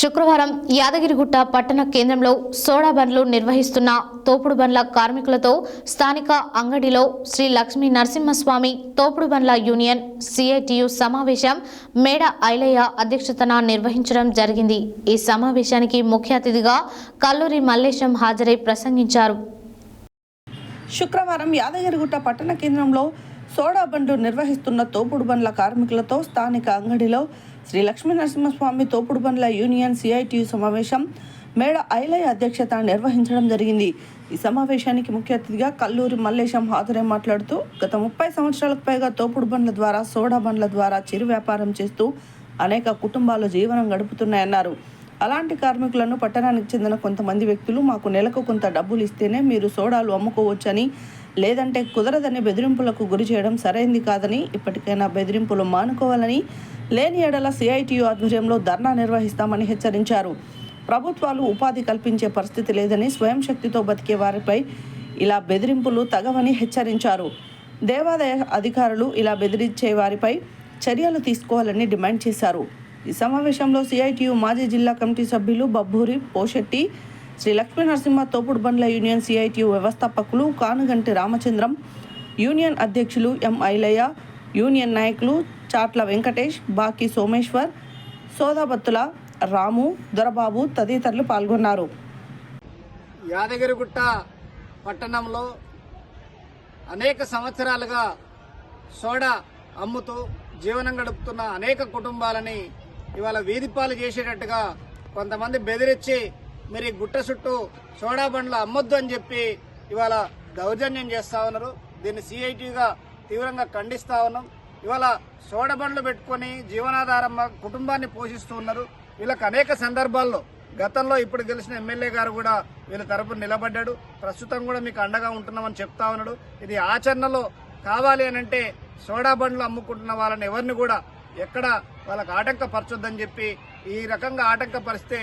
శుక్రవారం యాదగిరిగుట్ట పట్టణ కేంద్రంలో సోడా బండ్లు నిర్వహిస్తున్న తోపుడు బండ్ల కార్మికులతో స్థానిక అంగడిలో శ్రీ లక్ష్మీ నరసింహస్వామి తోపుడు బండ్ల యూనియన్ సిఐటియు సమావేశం మేడ ఐలయ్య అధ్యక్షతన నిర్వహించడం జరిగింది. ఈ సమావేశానికి ముఖ్య అతిథిగా కల్లూరి మల్లేశం హాజరై ప్రసంగించారు. శుక్రవారం యాదగిరిగుట్ట పట్టణ కేంద్రంలో సోడా బండు నిర్వహిస్తున్న తోపుడు బండ్ల కార్మికులతో స్థానిక అంగడిలో శ్రీ లక్ష్మీ నరసింహస్వామి తోపుడు బండ్ల యూనియన్ సిఐటియు సమావేశం. మేడ ఐలయ అధ్యక్షత నిర్వహించడం జరిగింది. ఈ సమావేశానికి ముఖ్య అతిథిగా కల్లూరి మల్లేశం హాజరై మాట్లాడుతూ గత ముప్పై సంవత్సరాలకు పైగా తోపుడు బండ్ల ద్వారా సోడా బండ్ల ద్వారా చిరు వ్యాపారం చేస్తూ అనేక కుటుంబాలు జీవనం గడుపుతున్నాయన్నారు. అలాంటి కార్మికులను పట్టణానికి చెందిన కొంతమంది వ్యక్తులు మాకు నెలకు కొంత డబ్బులు ఇస్తేనే మీరు సోడాలు అమ్ముకోవచ్చని లేదంటే కుదరదని బెదిరింపులకు గురి చేయడం సరైంది కాదని ఇప్పటికైనా బెదిరింపులు మానుకోవాలని లేని ఎడల సిఐటియు ఆధ్వర్యంలో ధర్నా నిర్వహిస్తామని హెచ్చరించారు. ప్రభుత్వాలు ఉపాధి కల్పించే పరిస్థితి లేదని స్వయం శక్తితో బతికే వారిపై ఇలా బెదిరింపులు తగవని హెచ్చరించారు. దేవాదాయ అధికారులు ఇలా బెదిరించే వారిపై చర్యలు తీసుకోవాలని డిమాండ్ చేశారు. ఈ సమావేశంలో సిఐటియు మాజీ జిల్లా కమిటీ సభ్యులు బబ్బూరి పోషెట్టి శ్రీ లక్ష్మీ నరసింహ తోపుడు బండ్ల యూనియన్ సిఐటియు వ్యవస్థాపకులు కానుగంటి రామచంద్రం యూనియన్ అధ్యక్షులు ఎం ఐలయ్య యూనియన్ నాయకులు చాట్ల వెంకటేష్ బాకి సోమేశ్వర్ సోదాబత్తుల రాము దొరబాబు తదితరులు పాల్గొన్నారు. యాదగిరిగుట్ట పట్టణంలో అనేక సంవత్సరాలుగా సోడా అమ్ముతూ జీవనం గడుపుతున్న అనేక కుటుంబాలని ఇవాళ వీధిపాలు చేసేటట్టుగా కొంతమంది బెదిరించి మీరు ఈ గుట్ట చుట్టూ సోడా బండ్లు అమ్మొద్దు అని చెప్పి ఇవాళ దౌర్జన్యం చేస్తా ఉన్నారు. దీన్ని సిఐటిగా తీవ్రంగా ఖండిస్తా ఉన్నాం. ఇవాళ సోడా బండ్లు పెట్టుకొని జీవనాధారం కుటుంబాన్ని పోషిస్తూ ఉన్నారు. వీళ్ళకి అనేక సందర్భాల్లో గతంలో ఇప్పుడు గెలిచిన ఎమ్మెల్యే గారు కూడా వీళ్ళ తరపున నిలబడ్డాడు. ప్రస్తుతం కూడా మీకు అండగా ఉంటున్నామని చెప్తా ఉన్నాడు. ఇది ఆచరణలో కావాలి అని అంటే సోడా బండ్లు అమ్ముకుంటున్న వాళ్ళని ఎవరిని కూడా ఎక్కడ వాళ్ళకు ఆటంకపరచొద్దని చెప్పి ఈ రకంగా ఆటంకపరిస్తే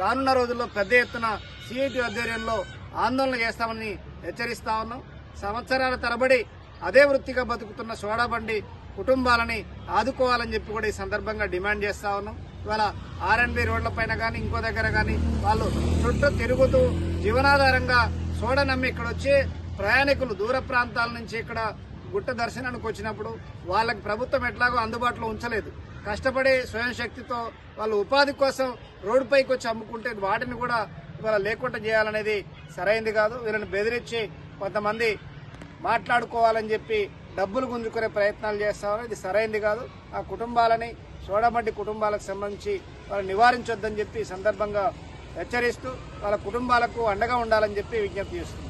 రానున్న రోజుల్లో పెద్ద ఎత్తున సిఐటి ఆధ్వర్యంలో ఆందోళన చేస్తామని హెచ్చరిస్తా ఉన్నాం. సంవత్సరాల తరబడి అదే వృత్తిగా బతుకుతున్న సోడా బండి కుటుంబాలని ఆదుకోవాలని చెప్పి కూడా ఈ సందర్భంగా డిమాండ్ చేస్తా ఉన్నాం. ఇవాళ ఆర్ఎన్బి రోడ్లపైన కానీ ఇంకో దగ్గర కానీ వాళ్ళు చుట్టూ తిరుగుతూ జీవనాధారంగా సోడా నమ్మి ఇక్కడ వచ్చే ప్రయాణికులు దూర ప్రాంతాల నుంచి ఇక్కడ గుట్ట దర్శనానికి వచ్చినప్పుడు వాళ్ళకి ప్రభుత్వం ఎట్లాగో అందుబాటులో ఉంచలేదు. కష్టపడి స్వయం శక్తితో వాళ్ళు ఉపాధి కోసం రోడ్డుపైకి వచ్చి అమ్ముకుంటే వాటిని కూడా ఇవాళ లేకుండా చేయాలనేది సరైంది కాదు. వీళ్ళని బెదిరించి కొంతమంది మాట్లాడుకోవాలని చెప్పి డబ్బులు గుంజుకునే ప్రయత్నాలు చేస్తామని ఇది సరైంది కాదు. ఆ కుటుంబాలని సోడమడ్డి కుటుంబాలకు సంబంధించి వాళ్ళు నివారించొద్దని చెప్పి సందర్భంగా హెచ్చరిస్తూ వాళ్ళ కుటుంబాలకు అండగా ఉండాలని చెప్పి విజ్ఞప్తి చేస్తుంది